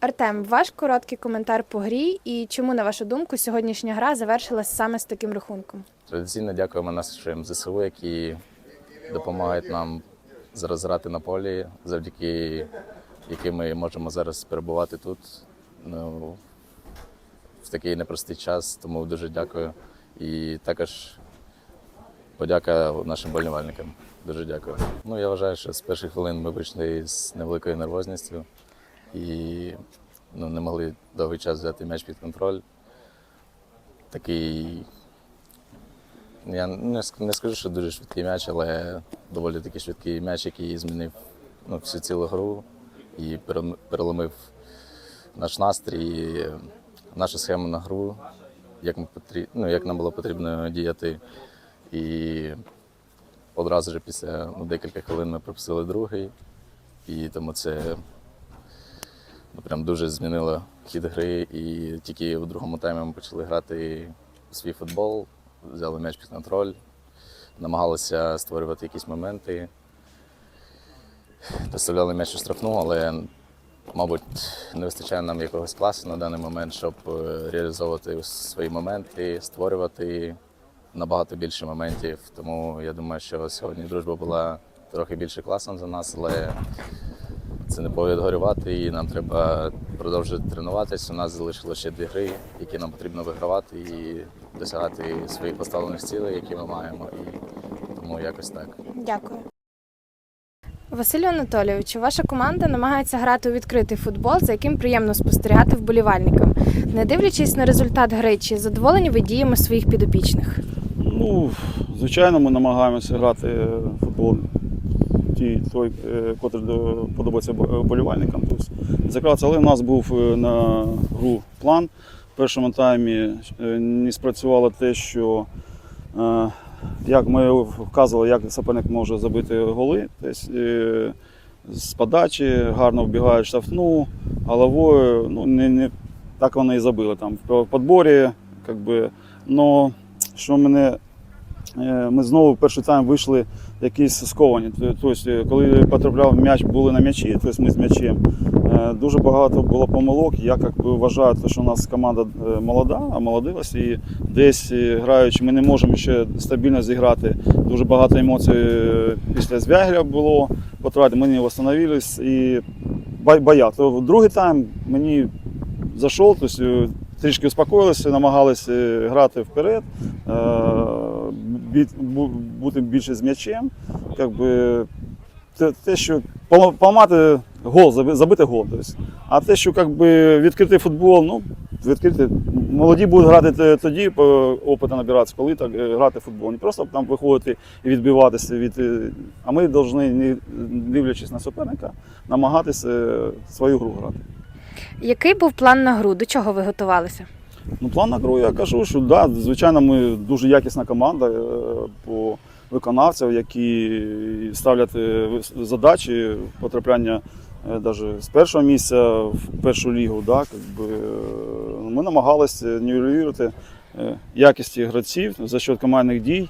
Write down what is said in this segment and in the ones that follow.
Артем, ваш короткий коментар по грі і чому, на вашу думку, сьогоднішня гра завершилась саме з таким рахунком? Традиційно дякуємо нашим ЗСУ, які допомагають нам зараз грати на полі, завдяки яким ми можемо зараз перебувати тут ну, в такий непростий час. Тому дуже дякую. І також подяка нашим болівальникам. Дуже дякую. Ну, я вважаю, що з перших хвилин ми вийшли з невеликою нервозністю і ну, не могли довгий час взяти м'яч під контроль. Такий я не, скажу, що дуже швидкий м'яч, але доволі таки швидкий м'яч, який змінив ну, всю цілу гру і переломив наш настрій, нашу схему на гру, як, ми потрі... ну, як нам було потрібно діяти. І одразу ж після ну, декілька хвилин ми пропустили другий. І тому це прям дуже змінило хід гри. І тільки у другому таймі ми почали грати свій футбол, взяли м'яч під контроль, намагалися створювати якісь моменти. Доставляли м'яч у штрафну, але, мабуть, не вистачає нам якогось класу на даний момент, щоб е, реалізовувати свої моменти, створювати набагато більше моментів. Тому я думаю, що сьогодні дружба була трохи більше класом за нас, але це не повод горювати, і нам треба продовжувати тренуватися. У нас залишилося ще дві гри, які нам потрібно вигравати і досягати своїх поставлених цілей, які ми маємо. І тому якось так. Дякую. Василю Анатолійовичу, ваша команда намагається грати у відкритий футбол, за яким приємно спостерігати вболівальникам. Не дивлячись на результат гри, чи задоволені ви діями своїх підопічних? Ну, звичайно, ми намагаємося грати в футбол ті, той, е, котрий подобається бо- болівальникам. Тобто. Але в нас був е, на гру план. В першому таймі е, не спрацювало те, що е, як ми вказували, як суперник може забити голи. Тобто, е, з подачі гарно вбігають в штрафну, головою, ну, не, не, так вони і забили там в підборі. Как но що мене е, ми знову перший тайм вийшли якісь сковані. Тобто, коли потрапляв м'яч, були на м'ячі, тобто ми з м'ячем. е, Дуже багато було помилок. Я як би вважаю, що у нас команда е, молода, омолодилась, і десь е, граючи, ми не можемо ще стабільно зіграти. Дуже багато емоцій е, після звягеля було потрати. Ми не встановились і бо- боя. То другий тайм мені зайшов, тобто е, трішки успокоїлися, намагалися е, грати вперед, е, бути більше з м'ячем. Как би, те, те, що поламати гол, забити гол. Тобто. А те, що как би, відкритий футбол, ну, відкритий. Молоді будуть грати тоді, опиту набиратися, коли так е, грати футбол. Не просто там виходити і відбиватися від. е, А ми повинні, не дивлячись на суперника, намагатися е, свою гру грати. Який був план на гру? До чого ви готувалися? Ну, план на гру я кажу, що да, звичайно, ми дуже якісна команда е, по виконавцям, які ставлять е, задачі потрапляння навіть з першого місця в першу лігу. Да, как би, е, ми намагалися нівелювати е, якісті гравців за счет командних дій.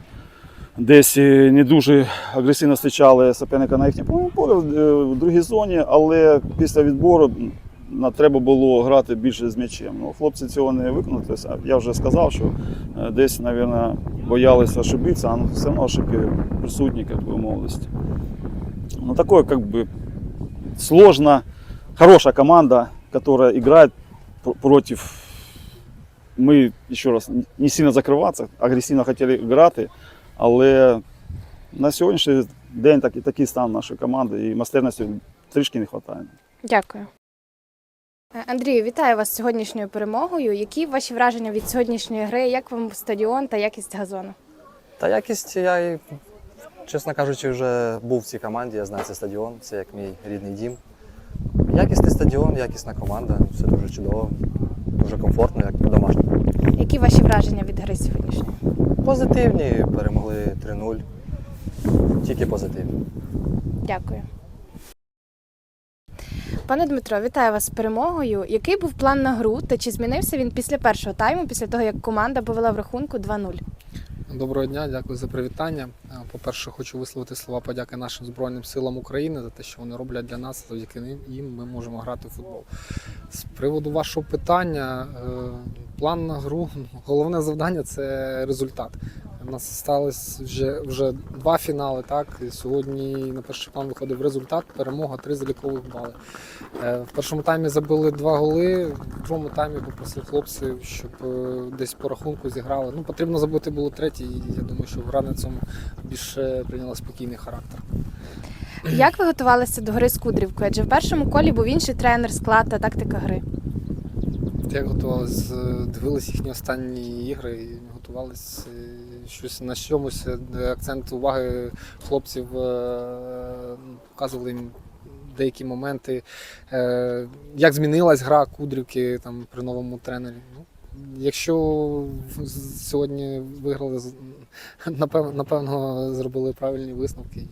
Десь е, не дуже агресивно зустрічали суперника на їхньому полі е, в другій зоні, але після відбору треба було грати більше з м'ячем. Ну, хлопці цього не виконали. Тобто, Я вже сказав, що е, десь, мабуть, боялися ошибитися, а ну, все одно ошибки присутні бы, в молодості. Ну, такое, как бы, сложно, хорошая команда, которая играет пр- против ми ще раз не сильно закриватися, агресивно хотіли грати, але на сьогоднішній день такий, такий стан нашої команди і майстерності трішки не вистачає. Дякую. Е, Андрію, вітаю вас з сьогоднішньою перемогою. Які ваші враження від сьогоднішньої гри? Як вам стадіон та якість газону? Та якість я, і, чесно кажучи, вже був в цій команді, я знаю цей стадіон, це як мій рідний дім. Якісний стадіон, якісна команда, все дуже чудово, дуже комфортно, як по-домашньому. Які ваші враження від гри сьогоднішньої? Позитивні, перемогли 3-0. Тільки позитивні. Дякую. Пане Дмитро, вітаю вас з перемогою. Який був план на гру та чи змінився він після першого тайму, після того як команда повела в рахунку 2-0? Доброго дня, дякую за привітання. Е, По-перше, хочу висловити слова подяки нашим Збройним силам України за те, що вони роблять для нас. Завдяки їм ми можемо грати в футбол. З приводу вашого питання, е, план на гру, ну, головне завдання це результат. У нас сталося вже, вже два фінали. Так І сьогодні на перший план виходив результат, перемога, три залікових бали. Е, В першому таймі забили два голи, в другому таймі попросив хлопців, щоб е, десь по рахунку зіграли. Ну, потрібно забити було третій, і я думаю, що гра на цьому більше прийняла спокійний характер. Як ви готувалися до гри з Кудрівкою? Адже в першому колі був інший тренер, склад та тактика гри. Як готувалися, дивились їхні останні ігри і готувалися щось на чомусь, акцент уваги хлопців е, показували їм деякі моменти, е, як змінилась гра Кудрівки там, при новому тренері. Ну, якщо сьогодні виграли, напевно зробили правильні висновки.